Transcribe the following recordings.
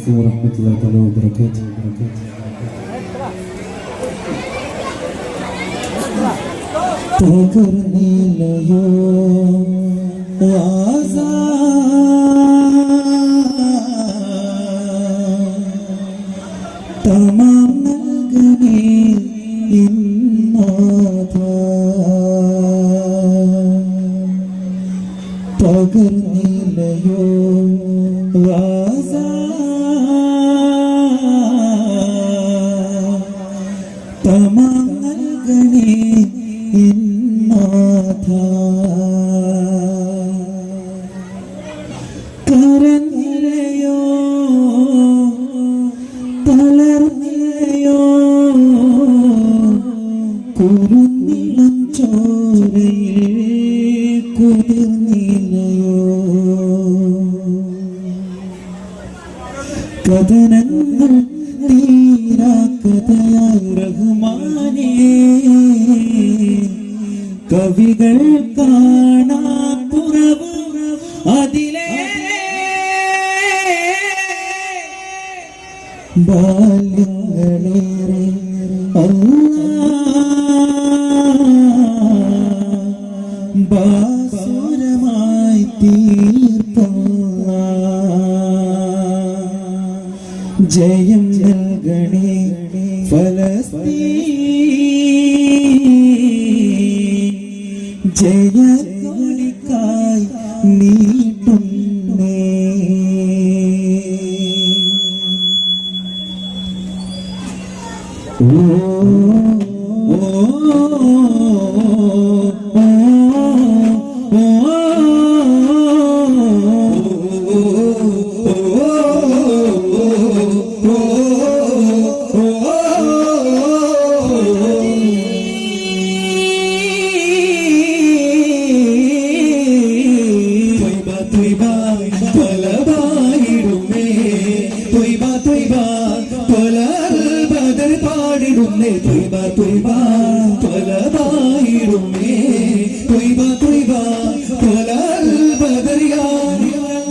عليكم ورحمة الله تعالى وبركاته تذكرني اليوم وأزال നൽകണേ എൻ കരഞ്ഞില്ലയോ കവികൾ കാണാ പുറവ് അതിലേ. ബാല്യങ്ങളേറെ ബാസുരമായി തീർപ്പല്ല ജയം നൽകണേ ഫലസ്തീൻ. ജയക്കൊടിക്കായി നീട്ടുന്നേ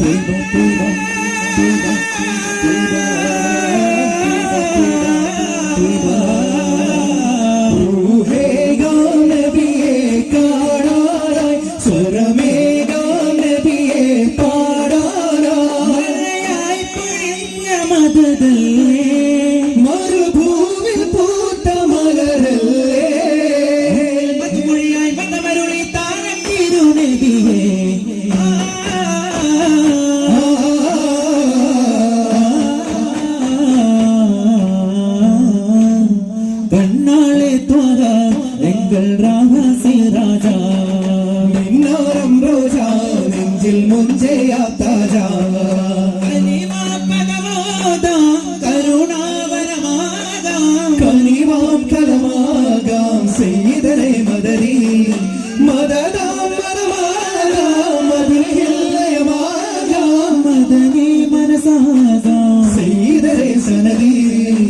Ei, bom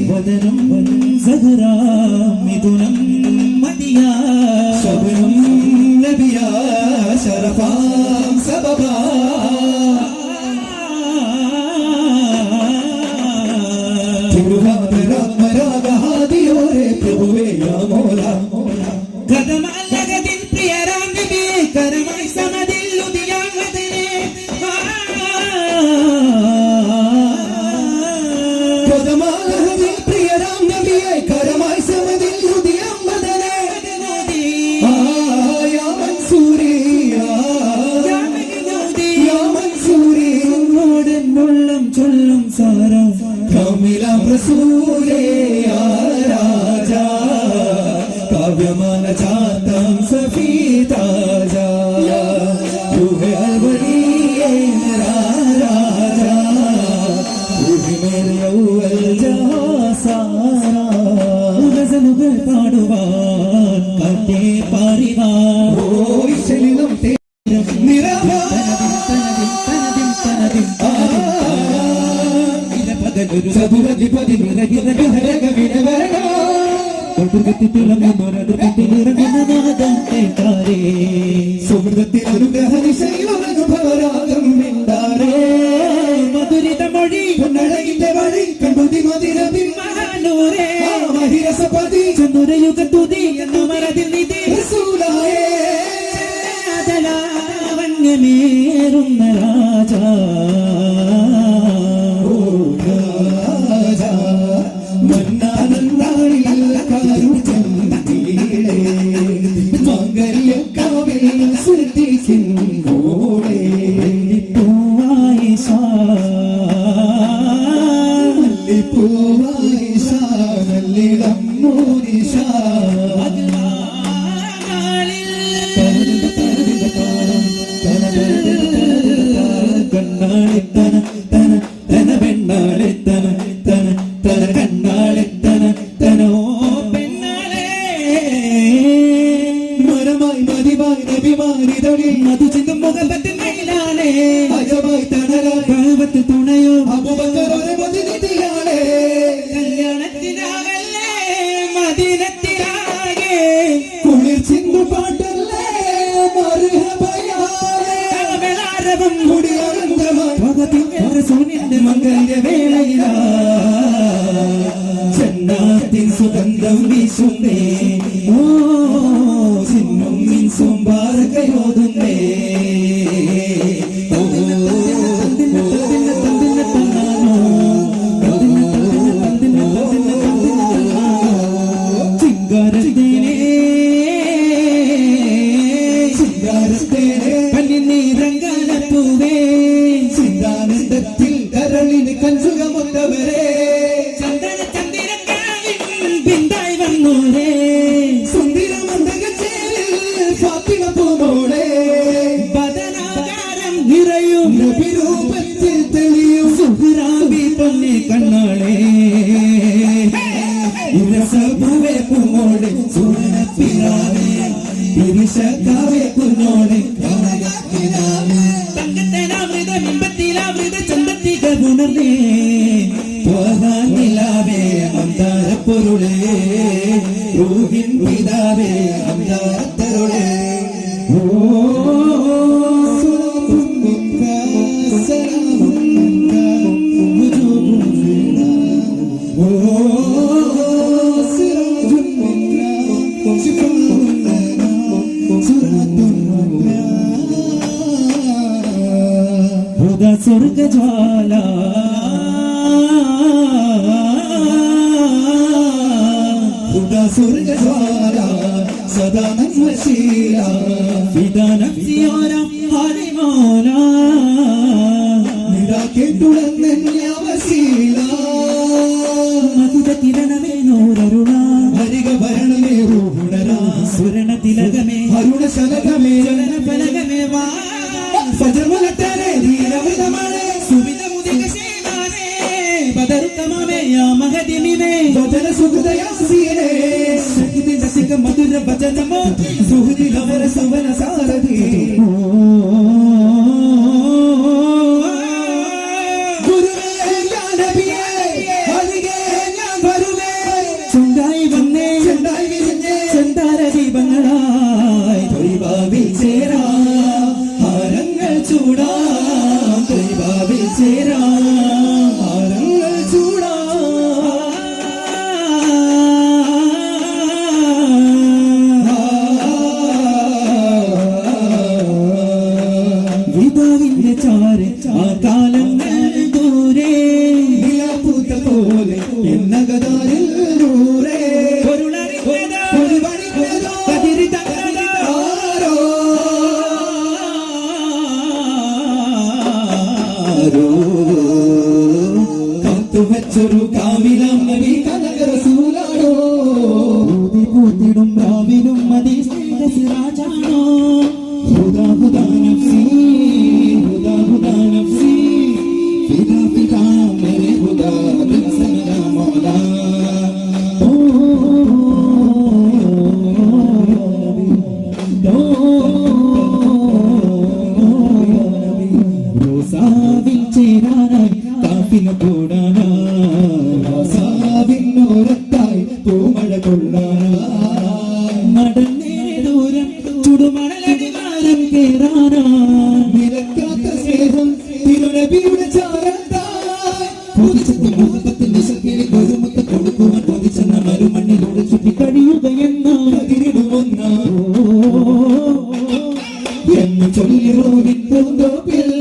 വദനം സഹറാ മിഥുനം മദിയാ ശബനം നബിയാ ശരഫാം സബബാ തിരുവാതിരാത്മരാഗഹാദിയോരെ പ്രഭുവേ യാ മോല കഥമല്ലകതിൻ കാവ്യമാന ചാത്തം സഫീ താജ തൂഹെ അൽവടിയേ രാജ തൂഹെ മേരെ ഔവൽ ജഹാസാരാ ഗസലുകൾ പാടുവാൻ കാറ്റേ പാറിവാൻ ഓ ഇശലിലും ഒരു ചതുരധിപതി നിരകിരകരക വിടവരണോ മധുരിത മൊഴി പൊന്നഴകിന്റെ വഴി കൺമതി മധുര ബിംബാനൂരേ മഹിരസപതി ചന്ദ്രയുഗ തുതി എന്നു മരതിൽ നിധി അതലാവണ്യമേറുന്ന രാജാ മരവം മുടിയാരന്തമാതി സൂര്യന്റെ മകന്റെ വേളയില. ചെന്നാത്തിൻ സുഗന്ധം വീശുന്നേ. ഓ ചിന്നും മിൻസും പാറക്കയോതുന്നേ ചിങ്കാരത്തിനെ ചിങ്കാരത്തിനെ ചന്ദനത്തിൽ കരളിന് കഞ്ചുകമൊത്തവരെ ചന്ദന ചന്ദ്രക്കാവിൽ ബിന്ദായി വന്നോരെ സുന്ദര മന്ദകച്ചേലിൽ ഫാത്തിമ പോമോളെ. ബദനാകാരം നിറയും. നബിരൂപത്തിൽ തെളിയും. സുഹ്റാബി പൊന്നി കണ്ണോളെ. ഇരസഭവെ കുമോളെ സുവർണ പിതാവേ തിരിശക്കാവെ കുഞ്ഞോളെ തങ്കത്തെ നാമൃതമിമ്പ പീഡാവൃത ചന്തത്തികരുണമേ പോകാൻ നിലാവേ അന്താരപ്പൊരുളേ. റൂഹിൻ പിതാവേ ഓ ঝাল സ്നേഹം കേറാനാ വിലക്കാത്ത സ്നേഹം തിരുനബിയുടെ ചാരത്തായി കൊതിച്ചെന്ന മുഹബത്തിന്റെ ശക്തിയിൽ കൊതുമുത്ത് കൊടുക്കുവാൻ കൊതിച്ചെന്ന മരുമണ്ണിലൂടെ ചുറ്റി കഴിയുകയെന്ന കതിരിടുമെന്ന എന്ന് ചൊല്ലി റോവിൻ പൂന്തോപ്പിൽ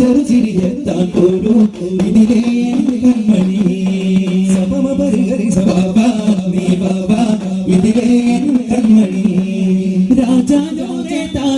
ചെറുചിരിയെത്താൻ പോരൂ ഇതിലേ കൺമണി സപമ പരിഹരി സബാബ നീ ബാബ ഇതിലേ കൺമണി രാജാ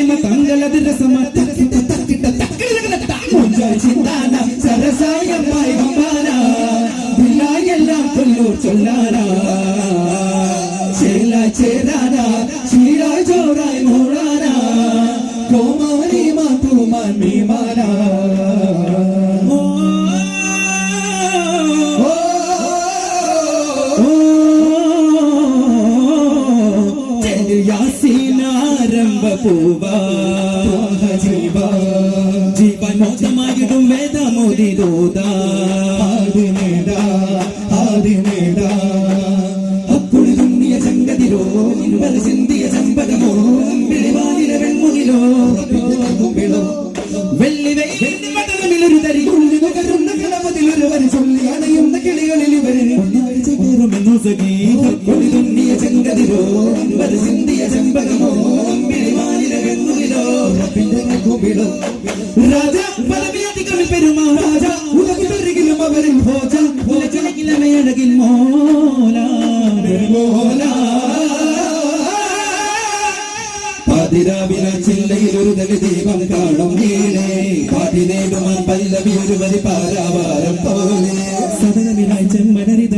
ಗೆಲುವಿನ ತಂಗಲದಿರ ಸಮ ತಕ್ಕಿಟ ತಕ್ಕಿಟ ತಕ್ಕಿಡ തമുജ ചിന്താന സരസായമായി വമ്പാന പിള്ളായെല്ലാം കൊല്ലൂർ ചൊല്ലാന ചേല ചേരാന ശീല ചോറായി മോളാന കോമാനി മാത്തുമാൻ മീമാന പൂവ വെയിലോ വിളോ വെള്ളി വെയിൽ മടലമിലൊരു തരി ഉള്ളി നുകരുന്ന കിളവതിലൊരു വരി ചൊല്ലി അണയുന്ന കിളികളിൽ ഇവരിൽ ഒന്നാഴ്ച സഖീ തുന്നിയ ചെങ്കതിരോ ഇവർ ചിന്തിയ ചെമ്പകമോ പിടിമാനിലോ പിന്നെ വിളോ. ദൂതൽ ദീപം കാണും വീണേ പതിനേഴുമാൻ പല്ലവി ഒരു വരി പാരാവാരം പോലെ സദനമിനായി ചെമ്മനരിത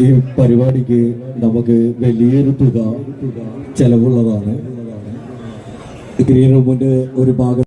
ഈ പരിപാടിക്ക് നമുക്ക് വലിയൊരു തുക ചെലവുള്ളതാണ്. ഗ്രീൻ റൂമിന്റെ ഒരു ഭാഗം